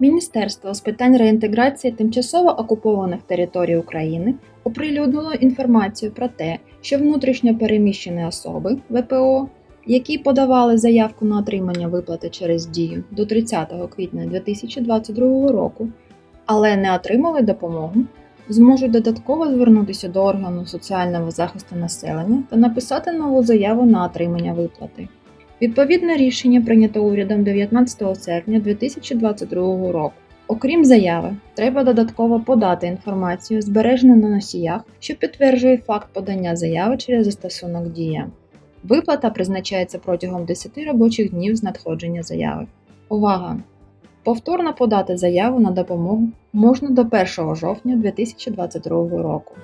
Міністерство з питань реінтеграції тимчасово окупованих територій України оприлюднило інформацію про те, що внутрішньо переміщені особи ВПО, які подавали заявку на отримання виплати через дію до 30 квітня 2022 року, але не отримали допомогу, зможуть додатково звернутися до органу соціального захисту населення та написати нову заяву на отримання виплати. Відповідне рішення прийнято урядом 19 серпня 2022 року. Окрім заяви, треба додатково подати інформацію, збережену на носіях, що підтверджує факт подання заяви через застосунок Дія. Виплата призначається протягом 10 робочих днів з надходження заяви. Увага! Повторно подати заяву на допомогу можна до 1 жовтня 2022 року.